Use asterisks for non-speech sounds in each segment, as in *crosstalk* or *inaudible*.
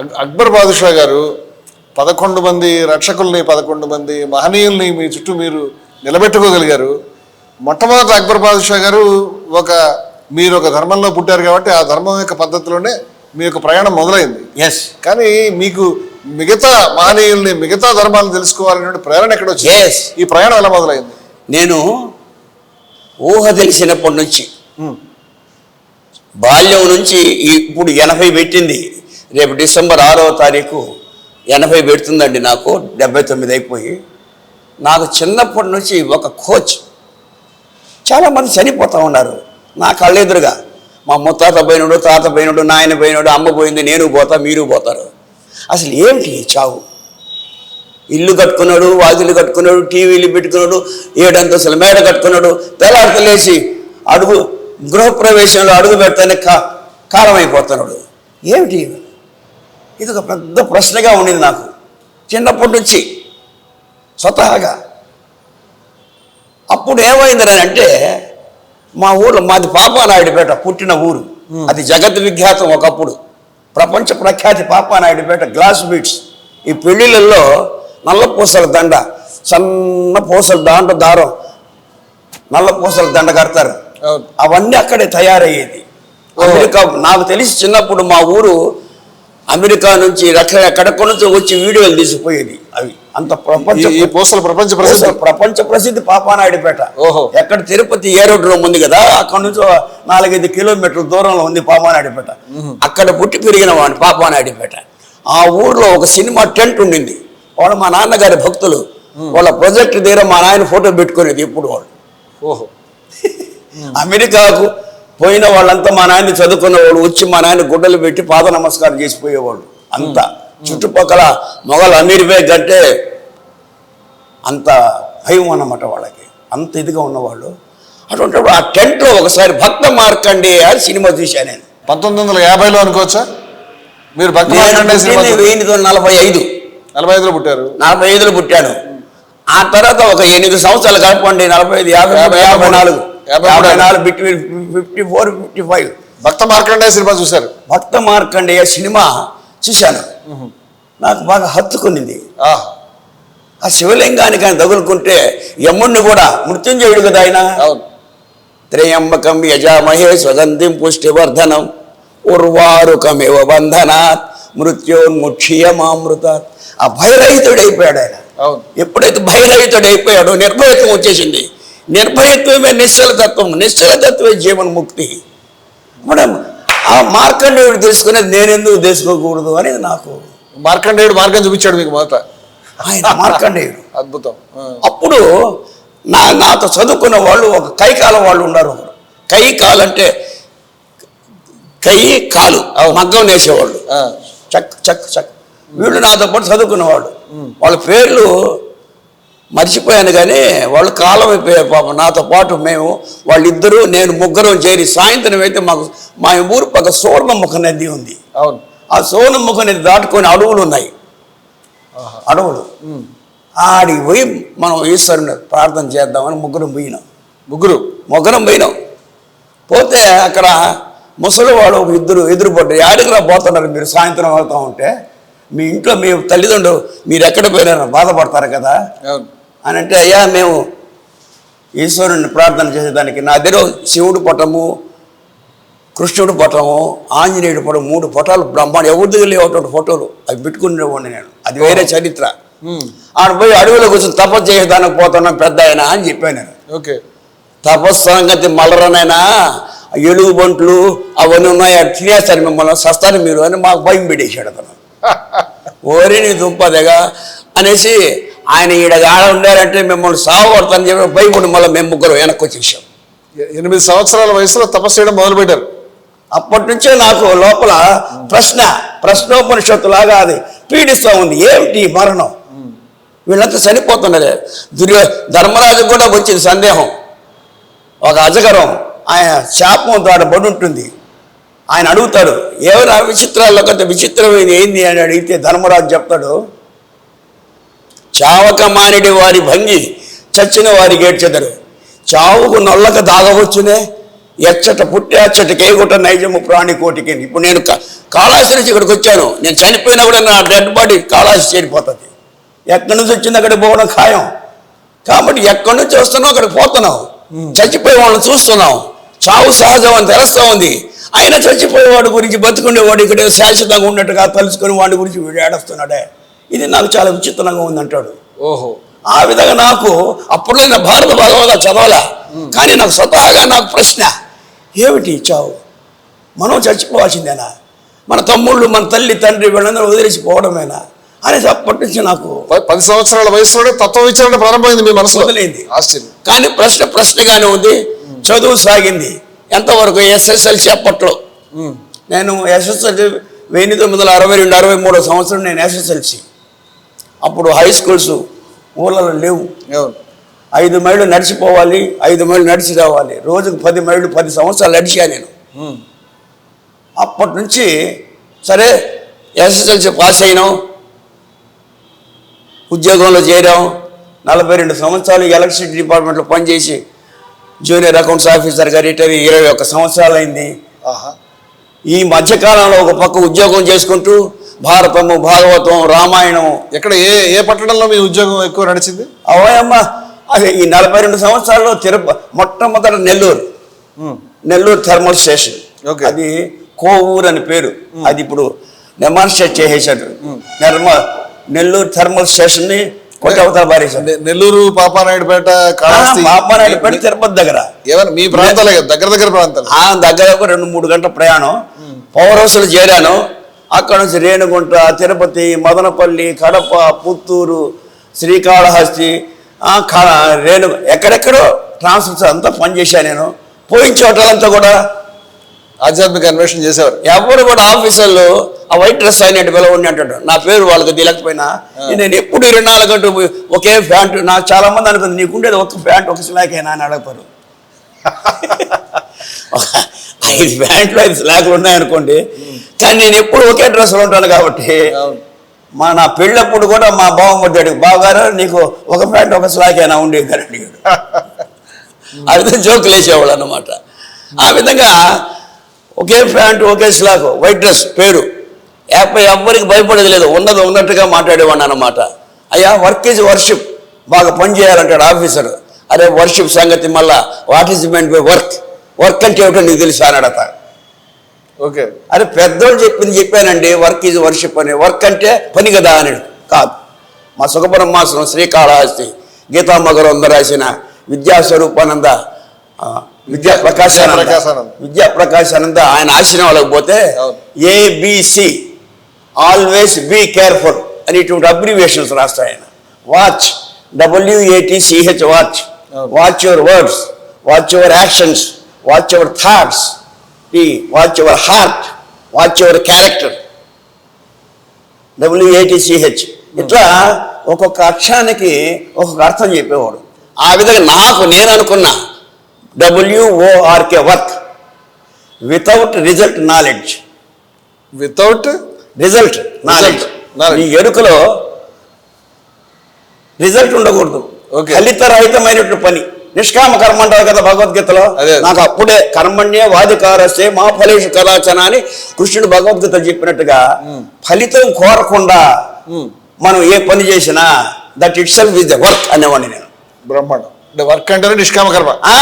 అక్- అక్బర్ బాదుషా గారు పదకొండు మంది రక్షకుల్ని పదకొండు మంది మహనీయుల్ని మీ చుట్టూ మీరు నిలబెట్టుకోగలిగారు. మొట్టమొదట అక్బర్ బాదుషా గారు ఒక మీరు ఒక ధర్మంలో పుట్టారు కాబట్టి ఆ ధర్మం యొక్క పద్ధతిలోనే మీ యొక్క ప్రయాణం మొదలైంది. ఎస్ కానీ మీకు మిగతా మహనీయుల్ని మిగతా ధర్మాలను తెలుసుకోవాలనే ప్రేరణ ఎక్కడ వచ్చింది. ఈ ప్రయాణం ఎలా మొదలైంది? నేను ఊహ తెలిసినప్పటి నుంచి. బాల్యం నుంచి ఇప్పుడు ఎనభై పెట్టింది. రేపు డిసెంబర్ ఆరవ తారీఖు ఎనభై పెడుతుందండి నాకు డెబ్బై తొమ్మిది అయిపోయి. నాకు చిన్నప్పటి నుంచి ఒక కోచ్. చాలామంది చనిపోతూ ఉన్నారు. నా కళ్ళెదురుగా మా ముత్తాత పోయినడు తాత పోయినడు నాయన పోయినడు అమ్మ పోయింది నేను పోతా మీరు పోతారు. అసలు ఏమిటి చావు? ఇల్లు కట్టుకున్నాడు వాకిలు కట్టుకున్నాడు టీవీలు పెట్టుకున్నాడు ఏడంతస్తుల మేడ కట్టుకున్నాడు తెల్లారితలేసి అడుగు గృహప్రవేశంలో అడుగు పెడతానే కా కాలం అయిపోతున్నాడు ఏమిటి? ఇది? ఒక పెద్ద ప్రశ్నగా ఉండింది నాకు. చిన్నప్పటి నుంచి స్వతహాగా. అప్పుడు ఏమైందని అంటే మా ఊర్లో మాది పాపానాయుడుపేట పుట్టిన ఊరు. అది జగత్ విఖ్యాతం ఒకప్పుడు. ప్రపంచ ప్రఖ్యాతి పాపానాయుడుపేట గ్లాస్ బీట్స్. ఈ పెళ్ళిళ్ళల్లో నల్ల పూసల దండ సన్న పూసల దాంట్లో దారం నల్ల పూసల దండ కడతారు. అవును. అవన్నీ అక్కడే తయారయ్యేది. అమెరికా నాకు తెలిసి చిన్నప్పుడు మా ఊరు అమెరికా నుంచి రక్ష ఎక్కడెక్కడి నుంచి వచ్చి వీడియోలు తీసిపోయేది అవి. అంత ప్రపంచ ఈ- పూసలు ప్రపంచ ప్రసిద్ధి. ప్రపంచ ప్రసిద్ధి పాపానాయుడుపేట. ఓహో. ఎక్కడ తిరుపతి ఏరోడ్రోమ్ ఉంది కదా అక్కడ నుంచి నాలుగైదు కిలోమీటర్ల దూరంలో ఉంది పాపానాయుడుపేట. అక్కడ పుట్టి పెరిగిన వాడిని పాపానాయుడుపేట. ఆ ఊర్లో ఒక సినిమా టెంట్ ఉండింది. వాళ్ళు మా నాన్నగారి భక్తులు. వాళ్ళ ప్రాజెక్ట్ దగ్గర మా నాయన ఫోటో పెట్టుకునేది ఇప్పుడు వాళ్ళు. ఓహో. *laughs* అమెరికాకు పోయిన వాళ్ళంతా మా నాయన చదువుకున్న వాళ్ళు వచ్చి మా నాయన గుడ్డలు పెట్టి పాద నమస్కారం చేసిపోయేవాళ్ళు అంతా. చుట్టుపక్కల మొగలు అమీర్బేగ్ అంటే అంత భయం అన్నమాట వాళ్ళకి. అంత ఇదిగా ఉన్నవాళ్ళు. అటువంటిప్పుడు ఆ టెంట్లో ఒకసారి భక్త మార్కండే అని సినిమా చూశాను నేను. పంతొమ్మిది వందల యాభైలో అనుకోవచ్చా? మీరు భక్తి తొమ్మిది నలభై ఐదు. నలభై ఐదులో పుట్టారు. నలభై ఐదులో పుట్టాను. ఆ తర్వాత ఒక ఎనిమిది సంవత్సరాలు కలపండి నలభై ఐదు యాభై యాభై. నాలుగు. యాభై నాలుగు between fifty four fifty five Bhakta Markandeya cinema చూశారు. భక్త మార్కండేయ సినిమా చూశాను. నాకు బాగా హత్తుకునింది ఆ. శివలింగానికి ఆయన తగులుకుంటే యముణ్ణి కూడా మృత్యుంజయుడు కదా ఆయన? త్రయంబకం యజామహే స్వగంధిం పుష్టివర్ధనం. ఉర్వారుకమివ బంధనాత్. మృత్యోన్ముక్షీయమామృతాత్. ఆ భయరహితుడు అయిపోయాడు ఆయన ఎప్పుడైతే భయరహితుడు అయిపోయాడో నిర్భయత్వం వచ్చేసింది. నిర్భయత్వమే నిశ్చలతత్వం నిశ్చలతత్వమే జీవన్ముక్తి. మనం ఆ మార్కండేయుడు తెలుసుకునేది నేనెందుకు తెలుసుకోకూడదు అనేది నాకు మార్కండేయుడు మార్గం చూపించాడు మీకు మొదట. ఆయన మార్కండేయుడు. అద్భుతం. అప్పుడు నా నాతో చదువుకున్న వాళ్ళు ఒక కైకాల వాళ్ళు ఉన్నారు. ఒకరు కైకాలు అంటే కై కాలు మగ్గం నేసేవాళ్ళు. చక్ చక్ చక్. వీళ్ళు నాతో పాటు చదువుకున్నవాళ్ళు. వాళ్ళ పేర్లు మర్చిపోయాను కానీ వాళ్ళు కాలం అయిపోయారు పాపం. నాతో పాటు మేము వాళ్ళిద్దరూ నేను ముగ్గురం చేరి సాయంత్రం అయితే మాకు మా ఊరు పక్క సోర్ణముఖ నది ఉంది. అవును. ఆ సోనముఖ నది దాటుకొని అడవులు ఉన్నాయి. అడవులు. ఆడికి పోయి మనం ఈశ్వరుని ప్రార్థన చేద్దామని ముగ్గురం పోయినాం. ముగ్గురు? ముగ్గురం పోయినాం. పోతే అక్కడ ముసలివాడు ఒక ఇద్దరు ఎదురుపడ్డారు. ఆడికి రా పోతున్నారు మీరు సాయంత్రం వెళ్తా ఉంటే. మీ ఇంట్లో మీ తల్లిదండ్రులు మీరు ఎక్కడ పోయినారో బాధపడతారు కదా. అని అంటే అయ్యా మేము ఈశ్వరుని ప్రార్థన చేసేదానికి నా దగ్గర శివుడు పటము కృష్ణుడు పటము ఆంజనేయుడు పటం మూడు పటాలు బ్రహ్మాండ ఎవరి దగ్గర లేవటువంటి ఫోటోలు? అవి పెట్టుకునేవాడిని నేను. అది వేరే చరిత్ర. ఆడ పోయి అడవిలో కూర్చొని తపస్సు చేసేదానికి పోతున్నాం పెద్ద ఆయన అని చెప్పాను నేను. ఓకే. తపస్సు సంగతి మలరనైనా ఎలుగు బంట్లు అవన్నీ ఉన్నాయి తినేస్తారు మిమ్మల్ని సస్తారు మీరు అని మాకు భయం పెట్టేశాడు అతను. *laughs* ఓరి నీ దుంపదగా అనేసి ఆయన ఈడ ఆడ ఉండారంటే మిమ్మల్ని సాగు కొడతానని చెప్పి భయపడి మళ్ళీ మేము ముగ్గురు వెనక్కి వచ్చేసాం. ఎనిమిది సంవత్సరాల వయసులో తపస్సు చేయడం మొదలు పెట్టారు అప్పటి నుంచే నాకు లోపల ప్రశ్న ప్రశ్నోపనిషత్తులాగా అది పీడిస్తూ ఉంది. ఏమిటి మరణం? వీళ్ళంతా చనిపోతున్నారు దుర్యో ధర్మరాజు కూడా వచ్చింది సందేహం. ఒక అజగరం ఆయన శాపం తాడు బడి ఉంటుంది ఆయన అడుగుతాడు ఆ విచిత్రాల్లో కొంత విచిత్రమైనది ఏంది అని అడిగితే ధర్మరాజు చెప్తాడు చావక మానిడి వారి భంగి చచ్చిన వారి గేడ్చెదరు చావుకు నొల్లక దాగవచ్చునే ఎచ్చట పుట్టి అచ్చట కేగుట నైజము ప్రాణి కోటికి. ఇప్పుడు నేను కాళాసి నుంచి ఇక్కడికి వచ్చాను. నేను చనిపోయినా కూడా నా డెడ్ బాడీ కాళాసి చేరిపోతుంది. ఎక్కడి నుంచి వచ్చింది అక్కడికి పోవడం ఖాయం? కాబట్టి ఎక్కడి నుంచి వస్తున్నావు అక్కడికి పోతున్నావు? చచ్చిపోయే వాళ్ళని చూస్తున్నావు. చావు సహజం అని తెలుస్తూ ఉంది. అయినా చచ్చిపోయేవాడి గురించి బతుకుండేవాడు ఇక్కడ శాశ్వతంగా ఉన్నట్టుగా తలుచుకుని వాడి గురించి వీడు ఏడుస్తున్నాడే? ఇది నాకు చాలా విచిత్రంగా ఉంది అంటాడు ఓహో. ఆ విధంగా నాకు అప్పుడు నేను భారత భగవత చదవాలా? కానీ నాకు స్వతహాగా నాకు ప్రశ్న ఏమిటి చావు? మనం చచ్చిపోవాల్సిందేనా? మన తమ్ముళ్ళు మన తల్లి తండ్రి వీళ్ళందరూ వదిలేసి పోవడమేనా అనేసి అప్పటి నుంచి నాకు పది సంవత్సరాల వయసులోనే తత్వ విచారణ ప్రారంభమైంది మీ మొదలైంది. ఆశ్చర్యం. కానీ ప్రశ్న ప్రశ్నగానే ఉంది. చదువు సాగింది. ఎంతవరకు ఎస్ఎస్ఎల్సి అప్పట్లో. నేను ఎస్ఎస్ఎల్సి వెయ్యి తొమ్మిది వందల అరవై రెండు అరవై మూడో సంవత్సరం నేను ఎస్ఎస్ఎల్సి. అప్పుడు హై స్కూల్స్ ఊళ్ళలో లేవు. ఐదు మైళ్ళు నడిచిపోవాలి ఐదు మైళ్ళు నడిచి రావాలి. రోజుకు పది మైళ్ళు పది సంవత్సరాలు నడిచా నేను. అప్పటి నుంచి సరే ఎస్ఎస్ఎల్సి పాస్ అయినాం. ఉద్యోగంలో చేరాం. నలభై రెండు సంవత్సరాలు ఎలక్ట్రిసిటీ డిపార్ట్మెంట్లో పనిచేసి జూనియర్ అకౌంట్స్ ఆఫీసర్గా రిటైర్ ఇరవై ఒక్క సంవత్సరాలు అయింది ఆహా. ఈ మధ్యకాలంలో ఒక పక్క ఉద్యోగం చేసుకుంటూ భారతము భాగవతం రామాయణం ఎక్కడ ఏ ఏ పట్టణంలో మీ ఉద్యోగం ఎక్కువ నడిచింది? అవయమ్మ అది ఈ నలభై రెండు సంవత్సరాల్లో తిరుప మొట్టమొదట Nellore. Nellore thermal station. Okay. అది కోవూరు అని పేరు. అది ఇప్పుడు డెమాన్స్ట్రేట్ చేసేసాడు నిర్మ నెల్లూరు థర్మల్ స్టేషన్ని కొత్త అవతల బారేశాడు నె- నెల్లూరు పాపానాయుడుపేట కాళహస్తి పాపనాయుడు పెట్టి తిరుపతి దగ్గర. ఏమన్నా మీ ప్రాంతాలే దగ్గర దగ్గర ప్రాంతాలు. ఆ దగ్గర ఒక రెండు మూడు గంటల ప్రయాణం. పవర్ హౌస్లో చేరాను. అక్కడ నుంచి రేణుగుంట తిరుపతి మదనపల్లి కడప పుత్తూరు శ్రీకాళహస్తి రేణు ఎక్కడెక్కడో ట్రాన్స్ఫర్స్ అంతా పనిచేశాను నేను. పోయిన చోటలంతా కూడా ఆధ్యాత్మిక అన్వేషణ చేసేవారు. ఎవరు కూడా ఆఫీసర్లు ఆ వైట్ డ్రెస్ అయినట్టు పిలవండి అంటాడు. నా పేరు వాళ్ళకి తెలియకపోయినా నేను ఎప్పుడు ఇరవై నాలుగు గంటలు ఒకే ప్యాంటు నాకు చాలా మంది అనుకుంది నీకుండేది ఒక ప్యాంట్ ఒక స్లాకేనా అని అడగతారు. *laughs* ఐదు ప్యాంట్లు ఐదు స్లాకులు ఉన్నాయనుకోండి కానీ నేను ఎప్పుడు ఒకే డ్రెస్లో ఉంటాను కాబట్టి. మా నా పెళ్ళప్పుడు కూడా మా బావ ముద్దాడు బావగారు నీకు ఒక ప్యాంట్ ఒక స్లాకేనా ఉండేది అని అడిగాడు ఆ *laughs* విధంగా జోకులు వేసేవాళ్ళు అన్నమాట. ఆ విధంగా ఒకే ప్యాంటు ఒకే స్లాక్ వైట్ డ్రెస్ పేరు. యాపై ఎవ్వరికి భయపడేది లేదు ఉన్నది ఉన్నట్టుగా మాట్లాడేవాడిని అన్నమాట. అయ్యా వర్క్ ఈజ్ వర్షిప్. బాగా పని చేయాలంటాడు ఆఫీసర్. అరే వర్షిప్ సంగతి మళ్ళా what is meant by work? Work అంటే ఏమిటో నీకు తెలుసా అని అడతా. ఓకే. అరే పెద్దోళ్ళు చెప్పింది చెప్పానండి వర్క్ ఈజ్ వర్షిప్ అని. వర్క్ అంటే పని కదా అని కాదు. మా సుఖపురం మాసం శ్రీకాళహస్తి గీతామ్మ గారు అందరూ రాసిన విద్యా స్వరూపానంద ఆ, విద్యా ప్రకాశానంద. ప్రకాశానంద. విద్యా ప్రకాశానంద ఆయన ఆశ్రమాలకు పోతే అవును. ఏబిసి ఆల్వేస్ బీ కేర్ఫుల్ అని ఇటువంటి అబ్రివేషన్స్ రాస్తాయి ఆయన. Watch W A T C H watch. Watch your words watch your actions watch your thoughts T watch your heart watch your character W A T C H ఇట్లా ఒక్కొక్క అక్షరానికి ఒక్కొక్క అర్థం చెప్పేవాడు. ఆ విధంగా నాకు నేను అనుకున్నా. W O R K work without result knowledge without result knowledge knowledge. నీ ఎరుకలో రిజల్ట్ ఉండకూడదు. Okay. ఫలిత రహితమైనటువంటి పని. నిష్కామ కర్మ అంటారు కదా భగవద్గీతలో. నాకు అప్పుడే కర్మణ్యే వాదికారస్తే మా ఫలేషు కదాచన అని కృష్ణుడు భగవద్గీత చెప్పినట్టుగా ఫలితం కోరకుండా మనం ఏ పని చేసినా that itself is the work అనేవాడిని నేను. బ్రహ్మాండం. అంటే వర్క్ అంటేనే నిష్కామ కర్మ. ఆ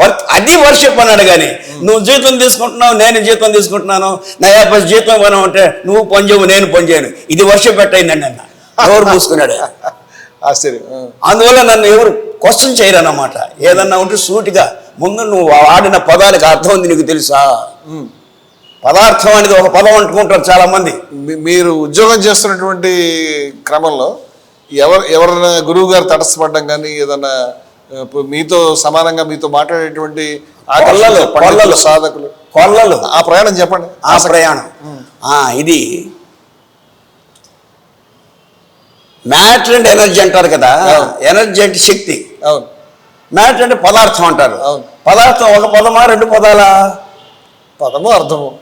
వర్క్ అది వర్షిప్ అన్నాడు కానీ నువ్వు జీతం తీసుకుంటున్నావు నేను జీతం తీసుకుంటున్నాను. నా యాభై జీతం ఇవ్వను అంటే నువ్వు పని చేయవు నేను పని చేయను. ఇది వర్షం పెట్టయిందండి అన్న. ఎవరు మూసుకున్నాడు *laughs* ఆశ్చర్యం. అందువల్ల నన్ను ఎవరు క్వశ్చన్ చేయరన్నమాట. ఏదన్నా ఉంటే సూటిగా ముందు నువ్వు వాడిన పదానికి అర్థం ఉంది నీకు తెలుసా? పదార్థం అనేది ఒక పదం అంటుకుంటారు చాలా మంది మీరు ఉద్యోగం చేస్తున్నటువంటి క్రమంలో ఎవరు ఎవరైనా గురువు గారు తటస్థపడడం కానీ ఏదన్నా మీతో సమానంగా మీతో మాట్లాడేటువంటి కొల్లలు. సాధకులు. కొల్లలు. ఆ ప్రయాణం చెప్పండి. ఆ ప్రయాణం. ఇది మ్యాటర్ అండ్ ఎనర్జీ అంటారు కదా. ఎనర్జీ అంటే శక్తి. అవును. మ్యాటర్ అంటే పదార్థం అంటారు. పదార్థం ఒక పదమా రెండు పదాలా? పదము అర్థము?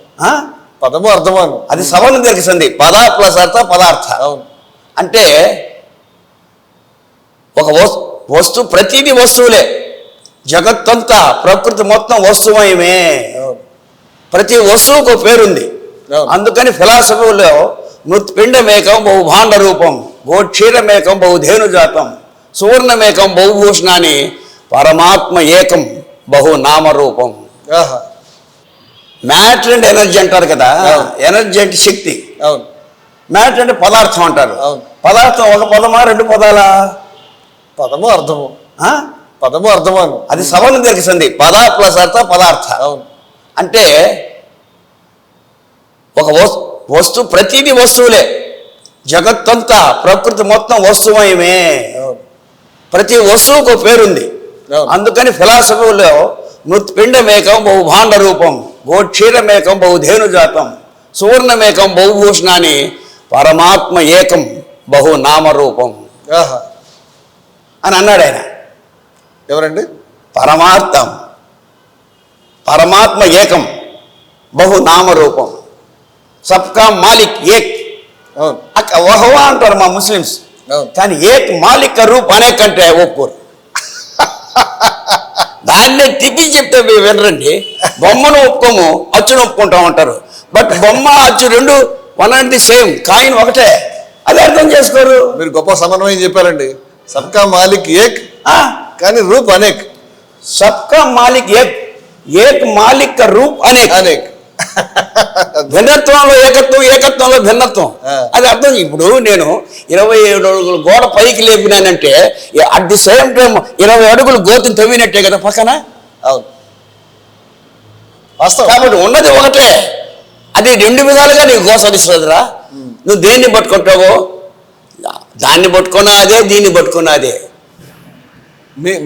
పదము అర్థమాను అది సవర్ణ తెలిసింది పద ప్లస్ అర్థ పదార్థ. అవును. అంటే ఒక వస్తు వస్తువు ప్రతిదీ వస్తువులే. జగత్తంతా ప్రకృతి మొత్తం వస్తువయమే. ప్రతి వస్తువుకు పేరుంది. అందుకని ఫిలాసఫీలో మృత్పిండమేకం బహు భాండ రూపం గోక్షీరమేకం బహు ధేనుజాతం సువర్ణమేకం బహుభూషణాన్ని పరమాత్మ ఏకం బహు నామరూపం మ్యాటర్ అండ్ ఎనర్జీ అంటారు కదా. ఎనర్జీ అంటే శక్తి. అవును. మ్యాటర్ అంటే పదార్థం అంటారు. పదార్థం ఒక పదమా రెండు పదాలా? పదము అర్థము? పదము అర్థమాను అది సవరణ తెలిసింది పద ప్లస్ అర్థ పదార్థ. అవును. అంటే ఒక వస్తు ప్రతిదీ వస్తువులే. జగత్తంతా ప్రకృతి మొత్తం వస్తువయమే. ప్రతి వస్తువుకు పేరుంది. అందుకని ఫిలాసఫీలో మృత్పిండమేకం బహు భాండ రూపం గోక్షీరమేకం బహు ధేనుజాతం సువర్ణమేకం బహుభూషణాన్ని పరమాత్మ ఏకం బహు నామరూపం. అని అన్నాడు ఆయన. ఎవరండి? పరమార్థం. పరమాత్మ ఏకం బహు నామరూపం. సబ్కా మాలిక్ ఏక్. అక్క అంటారు మా ముస్లిమ్స్. కానీ ఏక్ మాలిక్ రూప్ అనేక్ అంటే ఒప్పుకోరు దాన్నే తిప్పి చెప్తే మీరు వినరండి. బొమ్మను ఒప్పుకోము అచ్చును ఒప్పుకుంటాం అంటారు. బట్ బొమ్మ అచ్చు రెండు one and the same coin ఒకటే. అది అర్థం చేసుకోరు. మీరు గొప్ప సమన్వయం చెప్పారండి. సబ్కా మాలిక్ ఏక్ కానీ రూప్ అనేక్. సబ్కా మాలిక్ ఏక్. ఏక్ మాలిక్ రూప్ అనేక్. అనేక్. *laughs* భిన్నత్వంలో ఏకత్వం ఏకత్వంలో భిన్నత్వం. అది అర్థం. ఇప్పుడు నేను ఇరవై ఏడు అడుగులు గోడ పైకి లేపినానంటే అట్ ది సేమ్ టైం ఇరవై అడుగులు గోతిని తవ్వినట్టే కదా పక్కన? అవును. వాస్తవం. కాబట్టి ఉన్నది ఒకటే. అది రెండు విధాలుగా నీకు గోసరిస్తుందిరా నువ్వు దేన్ని పట్టుకుంటావో? దాన్ని పట్టుకున్నా అదే దీన్ని పట్టుకున్నా అదే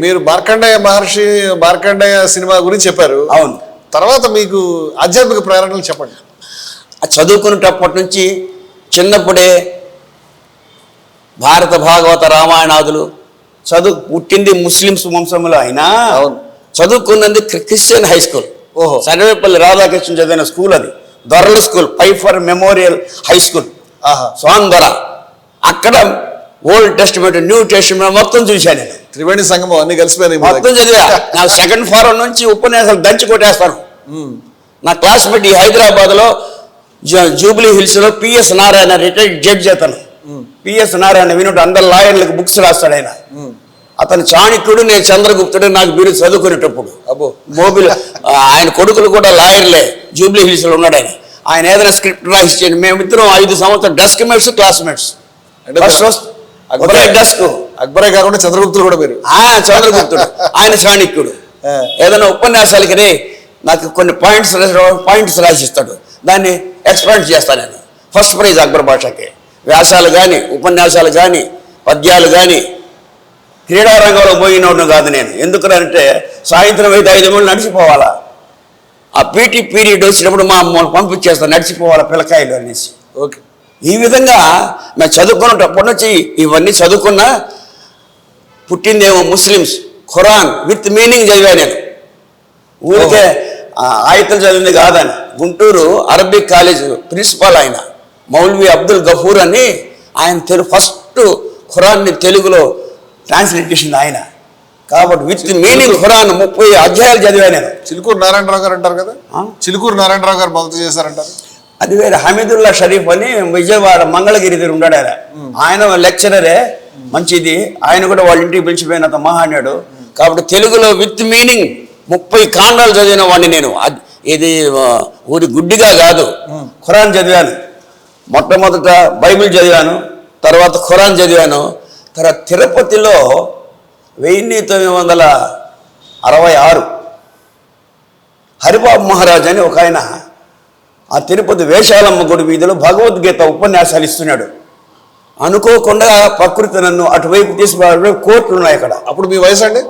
మీరు మార్కండేయ మహర్షి మార్కండేయ సినిమా గురించి చెప్పారు. అవును. తర్వాత మీకు ఆధ్యాత్మిక ప్రేరణలు చెప్పండి. చదువుకునేటప్పటి నుంచి చిన్నప్పుడే భారత భాగవత రామాయణాదులు చదువు పుట్టింది ముస్లిమ్స్ వంశంలో అయినా. చదువుకున్నది క్రి- క్రిస్టియన్ హై స్కూల్. ఓహో. సర్వేపల్లి రాధాకృష్ణ చదివిన స్కూల్ అది. దొరల school Pfeiffer memorial high school. ఆహా. స్వాన్ దొర అక్కడ ఓల్డ్ టెస్ట్మెంట్ న్యూ టెస్ట్మెంట్ మొత్తం చూశాను నేను. త్రివేణి సంగమం అన్ని కలిసిపోయినాయి మొత్తం. చదివా. నా సెకండ్ ఫారం నుంచి ఉపన్యాసాలు దంచి కొట్టేస్తాను. నా క్లాస్మేట్ ఈ హైదరాబాద్లో జూబ్లీ హిల్స్లో పిఎస్ నారాయణ రిటైర్డ్ జడ్జి అతను. పిఎస్ నారాయణ వినుడు అందరు లాయర్లకు బుక్స్ రాస్తాడు ఆయన. అతను చాణక్యుడు నేను చంద్రగుప్తుడు నాకు మీరు చదువుకునేటప్పుడు. అబ్బో. మోబిల్ ఆయన కొడుకులు కూడా లాయర్లే. జూబ్లీ హిల్స్లో ఉన్నాడు ఆయన. ఆయన ఏదైనా స్క్రిప్ట్ రాసిచ్చేయండి మేమిద్దరం ఐదు సంవత్సరం డెస్క్ మేట్స్ క్లాస్మేట్స్ అంటే అక్బరే అక్బరే కాకుండా చంద్రగుప్తుడు కూడా మీరు ఆ చంద్రగుప్తుడు. *laughs* ఆయన చాణక్యుడు. ఏదైనా ఉపన్యాసాలకి రే నాకు కొన్ని పాయింట్స్ పాయింట్స్ రాసిస్తాడు. దాన్ని ఎక్స్పాండ్ చేస్తాను నేను. ఫస్ట్ ప్రైజ్ అక్బర్ భాషకి వ్యాసాలు కానీ ఉపన్యాసాలు కానీ పద్యాలు కానీ క్రీడా రంగంలో పోయినోడు కాదు నేను. ఎందుకంటే సాయంత్రం అయితే ఐదు మంది నడిచిపోవాలా? ఆ పీటీ పీరియడ్ వచ్చినప్పుడు మా అమ్మ పంపించేస్తాను నడిచిపోవాలా పిల్లకాయలు అనేసి. ఓకే. ఈ విధంగా మేము చదువుకున్నప్పటి నుంచి ఇవన్నీ చదువుకున్నా పుట్టిందేమో ముస్లిమ్స్. ఖురాన్ విత్ మీనింగ్ చదివా నేను. ఊరికే ఆయుతం చదివింది కాదని. గుంటూరు అరబిక్ కాలేజ్ ప్రిన్సిపాల్ ఆయన మౌల్వి అబ్దుల్ గఫూర్ అని ఆయన తెలుగు ఫస్ట్ ఖురాన్ని తెలుగులో ట్రాన్స్లేట్ చేసింది ఆయన. కాబట్టి విత్ మీనింగ్ ఖురాన్ ముప్పై అధ్యాయాలు చదివా నేను. చిలుకూరు నారాయణరావు గారు అంటారు కదా? చిలుకూరు నారాయణరావు గారు భక్తి చేశారంటారు? అది వేరే హమీదుల్లా షరీఫ్ అని విజయవాడ మంగళగిరి దగ్గర ఉన్నాడు ఆయన. ఆయన లెక్చరరే. మంచిది. ఆయన కూడా వాళ్ళ ఇంటికి పిలిచిపోయినంత మహానాడు కాబట్టి తెలుగులో విత్ మీనింగ్ ముప్పై కాండాలు చదివిన వాడిని నేను. ఇది ఊరి గుడ్డిగా కాదు. ఖురాన్ చదివాను. మొట్టమొదట బైబిల్ చదివాను. తర్వాత ఖురాన్ చదివాను. తర్వాత తిరుపతిలో వెయ్యి తొమ్మిది వందల అరవై ఆరు హరిబాబు మహారాజ్ అని ఒక ఆయన ఆ తిరుపతి వేషాలమ్మ గుడి వీధిలో భగవద్గీత ఉపన్యాసాలు ఇస్తున్నాడు. అనుకోకుండా ప్రకృతి నన్ను అటువైపు తీసుకురావడం కోర్టులు ఉన్నాయి అక్కడ. అప్పుడు మీ వయసు అండి?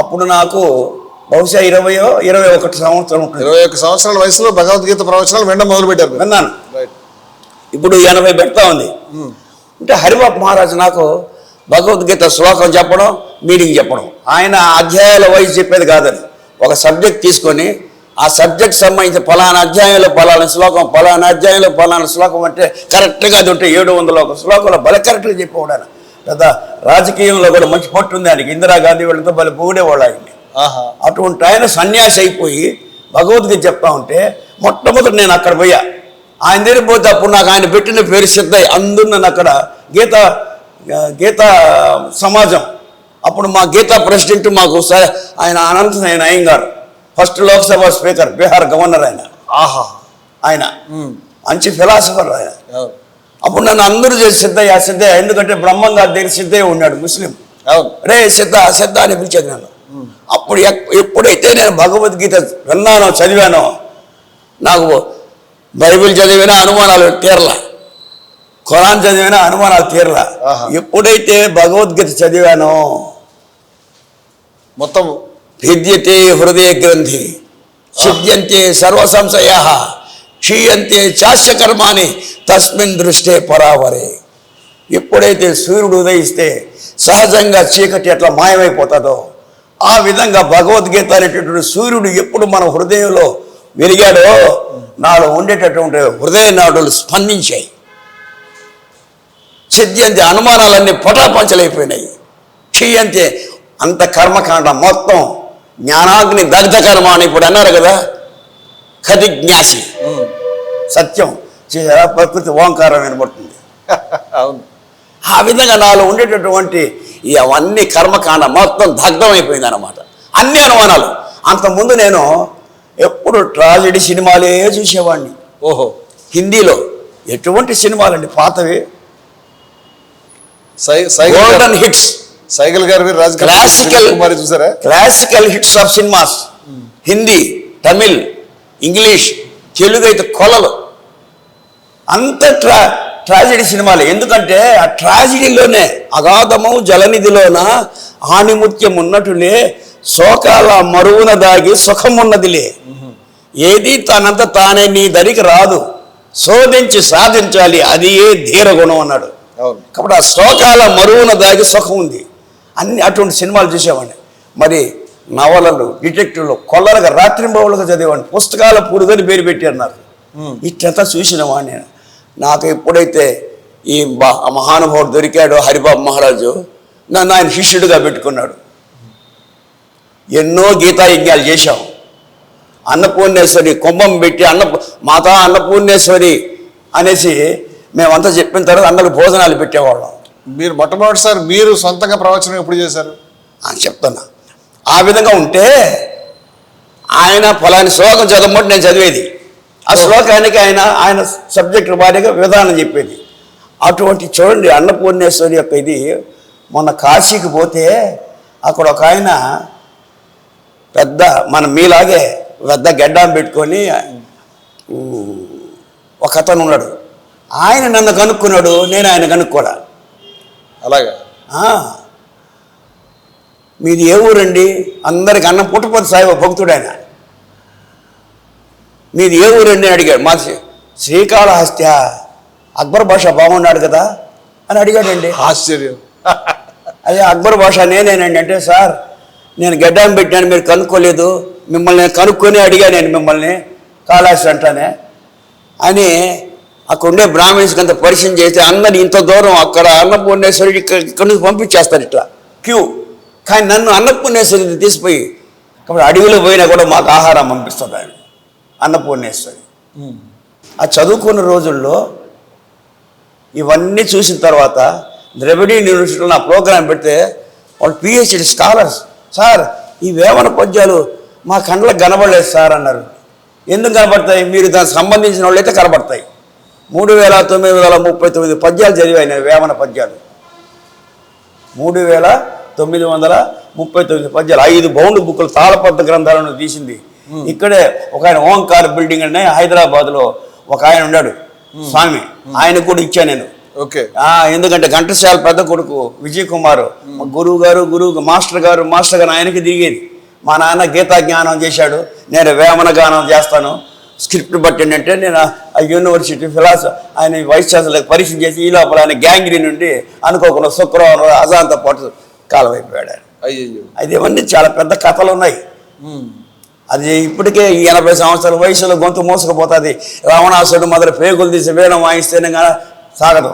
అప్పుడు నాకు బహుశా ఇరవయో ఇరవై ఒకటి సంవత్సరం ఉంటుంది. ఇరవై ఒక్క సంవత్సరాల వయసులో భగవద్గీత ప్రవచనాలు వినడం మొదలు పెట్టారు. విన్నాను. ఇప్పుడు ఎనభై పెడతా ఉంది. అంటే హరిబాబు మహారాజు నాకు భగవద్గీత శ్లోకం చెప్పడం మీనింగ్ చెప్పడం. ఆయన అధ్యాయాల వయసు చెప్పేది కాదని ఒక సబ్జెక్ట్ తీసుకొని ఆ సబ్జెక్ట్ సంబంధించి ఫలానా అధ్యాయంలో ఫలానా శ్లోకం ఫలానా అధ్యాయంలో ఫలానా శ్లోకం అంటే కరెక్ట్గా అది ఉంటే ఏడు వందల ఒక శ్లోకంలో బల కరెక్ట్గా చెప్పేవాడు పెద్ద రాజకీయంలో కూడా మంచి పట్టు ఉంది ఆయనకి. ఇందిరాగాంధీ వీళ్ళతో బలి పొగిడేవాళ్ళు ఆయన్ని. ఆహా. అటువంటి ఆయన సన్యాసి అయిపోయి భగవద్గీత చెప్తా ఉంటే మొట్టమొదటి నేను అక్కడ పోయా. ఆయన దగ్గర పోతే అప్పుడు నాకు ఆయన పెట్టిన పేరు సిద్ధయ్య. అందరూ నన్ను అక్కడ గీత గీత సమాజం. అప్పుడు మా గీతా ప్రెసిడెంట్ మాకు ఆయన అనంత ఆయన Ayyangar. First Lok Sabha speaker Bihar governor ఆయన. ఆహా. ఆయన. మంచి ఫిలాసఫర్ ఆయన. అప్పుడు నన్ను అందరూ చేసి సిద్ధయ్య సిద్ధయ్య ఎందుకంటే బ్రహ్మం గారి దగ్గర సిద్ధయ్య ఉన్నాడు ముస్లిం. రే సిద్ధ సిద్ధ అని పిలిచేది నన్ను. అప్పుడు ఎప్పుడైతే నేను భగవద్గీత విన్నానో చదివానో నాకు బైబిల్ చదివినా అనుమానాలు తీరలా. ఖురాన్ చదివినా అనుమానాలు తీరలా. ఎప్పుడైతే భగవద్గీత చదివానో మొత్తం భిద్యతే హృదయ గ్రంథి సిద్ధ్యంతే సర్వసంశయ క్షీయంతే చాస్యకర్మాని తస్మిన్ దృష్టే పరావరే ఎప్పుడైతే సూర్యుడు ఉదయిస్తే సహజంగా చీకటి ఎట్లా మాయమైపోతుందో ఆ విధంగా భగవద్గీత అనేటటువంటి సూర్యుడు ఎప్పుడు మన హృదయంలో వెలిగాడో నాలో ఉండేటటువంటి హృదయ నాడులు స్పందించాయి. సిద్ధ్యంతే అనుమానాలన్నీ పటాపంచలైపోయినాయి. క్షీయంతే అంత కర్మకాండ మొత్తం జ్ఞానాగ్ని దగ్ధ కర్మ అని ఇప్పుడు అన్నారు కదా. కది జ్ఞాసి. సత్యం. ప్రకృతి ఓంకారం వినబడుతుంది అవును. ఆ విధంగా నాలో ఉండేటటువంటి ఈ అవన్నీ కర్మకాండ మొత్తం దగ్ధమైపోయింది అనమాట అన్ని అనుమానాలు. అంతకుముందు నేను ఎప్పుడు ట్రాజెడీ సినిమాలే చూసేవాడిని ఓహో. హిందీలో ఎటువంటి సినిమాలండి? పాతవి. గోల్డెన్ హిట్స్ సైకిల్ గారి మీరు రాజు క్లాసికల్ కుమారి చూసారా? Classical hits of cinemas Hindi Tamil English Telugu అయితే కొలలు. అంత ట్రా ట్రాజెడీ సినిమాలు. ఎందుకంటే ఆ ట్రాజెడీలోనే అగాధము జలనిధిలోన ఆణిముత్యం ఉన్నట్టులే శోకాల మరువున దాగి సుఖమున్నదిలే. ఏది తనంత తానే నీ దరికి రాదు. శోధించి సాధించాలి అది ఏ ధీర గుణం అన్నాడు. కాబట్టి ఆ శ్లోకాల మరువున దాగి సుఖం ఉంది. అన్ని అటువంటి సినిమాలు చూసేవాడిని. మరి నవలలు డిటెక్టివ్లు కొల్లలుగా రాత్రింబవులుగా చదివేవాడిని. పుస్తకాల పురుగని పేరు పెట్టారు నాకు ఇట్లంతా చూసిన వాడిని నేను. నాకు ఎప్పుడైతే ఈ మహానుభావుడు దొరికాడో హరిబాబు మహారాజు నన్ను ఆయన శిష్యుడిగా పెట్టుకున్నాడు. ఎన్నో గీతాయజ్ఞాలు చేశాం. అన్నపూర్ణేశ్వరి కుంభం పెట్టి అన్న మాతా అన్నపూర్ణేశ్వరి అనేసి మేమంతా చెప్పిన తర్వాత అందరికి భోజనాలు పెట్టేవాళ్ళం. మీరు మొట్టమొదటిసారి మీరు సొంతంగా ప్రవచనం ఎప్పుడు చేశారు? అని చెప్తున్నా. ఆ విధంగా ఉంటే ఆయన ఫలాని శ్లోకం చదవమంటే నేను చదివేది. ఆ శ్లోకానికి ఆయన ఆయన సబ్జెక్టు వారీగా విధానం చెప్పేది. అటువంటి చూడండి అన్నపూర్ణేశ్వరి యొక్క ఇది మొన్న కాశీకి పోతే అక్కడ ఒక ఆయన పెద్ద మన మీలాగే పెద్ద గడ్డం పెట్టుకొని ఒక అతను ఉన్నాడు. ఆయన నన్ను కనుక్కున్నాడు నేను ఆయన కనుక్కోడా అలాగా. మీది ఏ ఊరండి? అందరికి అన్నం పుట్టపతి సాయిబ భక్తుడు ఆయన మీది ఏ ఊరండి అని అడిగాడు. మా శ్రీ- శ్రీకాళహస్త్య అక్బర్ భాష బాగున్నాడు కదా అని అడిగాడండి. ఆశ్చర్యం. అదే అక్బర్ భాష నేనేనండి అంటే సార్ నేను గడ్డం పెట్టాను మీరు కనుక్కోలేదు. మిమ్మల్ని కనుక్కొని అడిగాను నేను మిమ్మల్ని. కాళహస్తి అంటానే. అని అక్కడ ఉండే బ్రాహ్మణ్స్కి అంత పరిచయం చేస్తే అందరిని ఇంత దూరం అక్కడ అన్నపూర్ణేశ్వరి ఇక్కడ ఇక్కడ నుంచి పంపించేస్తారు ఇట్లా. క్యూ. కానీ నన్ను అన్నపూర్ణేశ్వరి తీసిపోయి కాబట్టి అడవిలో పోయినా కూడా మాకు ఆహారం పంపిస్తుంది ఆయన అన్నపూర్ణేశ్వరి ఆ చదువుకున్న రోజుల్లో ఇవన్నీ చూసిన తర్వాత ద్రవిడ యూనివర్సిటీలో నా ప్రోగ్రాం పెడితే వాళ్ళు పిహెచ్డి స్కాలర్స్ సార్ ఈ వేమన పద్యాలు మా కండ్లకు కనబడలేదు సార్ అన్నారు. ఎందుకు కనబడతాయి? మీరు దానికి సంబంధించిన వాళ్ళు అయితే కనబడతాయి. మూడు వేల తొమ్మిది వందల ముప్పై తొమ్మిది పద్యాలు చదివాయి నేను వేమన పద్యాలు. మూడు వేల తొమ్మిది వందల ముప్పై తొమ్మిది పద్యాలు. ఐదు బౌండ్ బుక్కులు తాళపత్ర గ్రంథాలను తీసింది. ఇక్కడే ఒక ఆయన ఓంకార్ బిల్డింగ్ అనే హైదరాబాద్లో ఒక ఆయన ఉన్నాడు స్వామి. ఆయనకు కూడా ఇచ్చా నేను. ఓకే. ఎందుకంటే ఘంటసాల పెద్ద కొడుకు విజయ్ కుమార్ గురువు గారు గురువు మాస్టర్ గారు మాస్టర్ గారు ఆయనకి దిగేది. మా నాన్న గీతా జ్ఞానం చేశాడు నేను వేమన గానం చేస్తాను. స్క్రిప్ట్ బట్టి అంటే నేను ఆ యూనివర్సిటీ ఫిలాస ఆయన వైస్ ఛాన్సలర్ పరీక్ష చేసి ఈ లోపల ఆయన గ్యాంగ్రీ నుండి అనుకోకుండా శుక్రవారం అజాంతో పాటు కాలం అయిపోయాడు ఆయన. అది ఇవన్నీ చాలా పెద్ద కథలు ఉన్నాయి. అది ఇప్పటికే ఈ ఎనభై సంవత్సరాల వయసులో గొంతు మోసుకుపోతుంది. రావణాసుడు మొదలు పేగులు తీసి వేయడం వాయిస్తేనే కానీ సాగదు.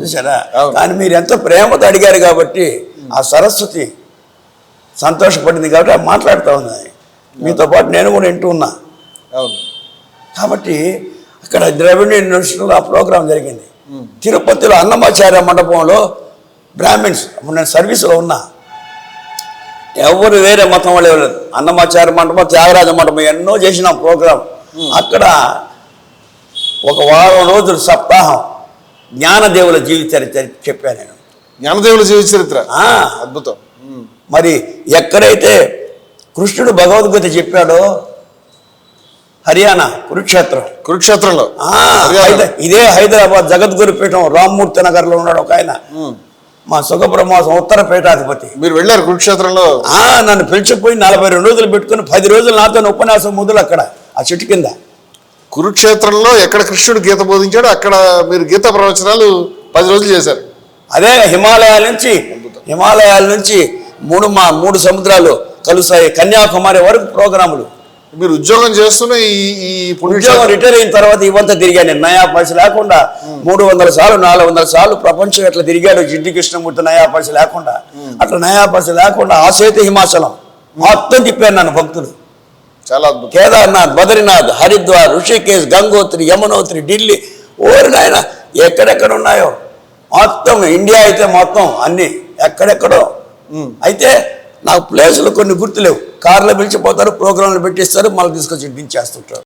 చూసారా. కానీ మీరు ఎంతో ప్రేమతో అడిగారు కాబట్టి ఆ సరస్వతి సంతోషపడింది కాబట్టి మాట్లాడుతూ ఉన్నది మీతో పాటు నేను కూడా వింటూ ఉన్నా. కాబట్టి అక్కడ ద్రవిడ యూనివర్సిటీలో ఆ ప్రోగ్రాం జరిగింది. తిరుపతిలో అన్నమాచార్య మండపంలో బ్రాహ్మిన్స్ అప్పుడు నేను సర్వీసులో ఉన్నా. ఎవరు వేరే మతం వాళ్ళు ఎవరు. అన్నమాచార్య మండపం త్యాగరాజ మండపం ఎన్నో చేసిన ప్రోగ్రాం. అక్కడ ఒక వారం రోజులు సప్తాహం జ్ఞానదేవుల జీవిత చరిత్ర చెప్పాను నేను. జ్ఞానదేవుల జీవిత చరిత్ర. అద్భుతం. మరి ఎక్కడైతే కృష్ణుడు భగవద్గీత చెప్పాడో? హర్యానా కురుక్షేత్రం. కురుక్షేత్రంలో. ఇదే హైదరాబాద్ జగద్గురుపీఠం రామ్మూర్తి నగర్లో ఉన్నాడు ఒక ఆయన. మా సుఖబ్రహ్మాసం ఉత్తర పీఠాధిపతి. మీరు వెళ్ళారు కురుక్షేత్రంలో? ఆ నన్ను పిలిచిపోయి నలభై రెండు రోజులు పెట్టుకుని పది రోజులు నాతో ఉపన్యాసం మొదలు అక్కడ ఆ చెట్టు కింద. కురుక్షేత్రంలో ఎక్కడ కృష్ణుడు గీత బోధించాడో అక్కడ మీరు గీత ప్రవచనాలు పది రోజులు చేశారు. అదే హిమాలయాల నుంచి హిమాలయాల నుంచి మూడు మా మూడు సముద్రాలు కలుస్తాయి కన్యాకుమారి వరకు ప్రోగ్రాములు. మీరు ఉద్యోగం చేస్తున్న ఈ ఉద్యోగం రిటైర్ అయిన తర్వాత ఇవంతా తిరిగాను నేను నయా పైస లేకుండా మూడు వందల సార్లు నాలుగు వందల సార్లు ప్రపంచం ఎట్లా తిరిగాడు జిడ్డి కృష్ణమూర్తి నయా పైస లేకుండా అట్లా నయా పైస లేకుండా ఆసేత హిమాచలం. మొత్తం తిప్పాను నన్ను భక్తులు. చాలా కేదార్నాథ్ బద్రీనాథ్ హరిద్వార్ ఋషికేశ్ గంగోత్రి యమునోత్రి ఢిల్లీ ఓరి నాయన ఎక్కడెక్కడ ఉన్నాయో. మొత్తం ఇండియా అయితే మొత్తం అన్ని ఎక్కడెక్కడో. అయితే నాకు ప్లేసులు కొన్ని గుర్తులేవు. కార్లో పిలిచిపోతారు ప్రోగ్రాంలు పెట్టిస్తారు మళ్ళీ తీసుకొచ్చి దించేస్తుంటారు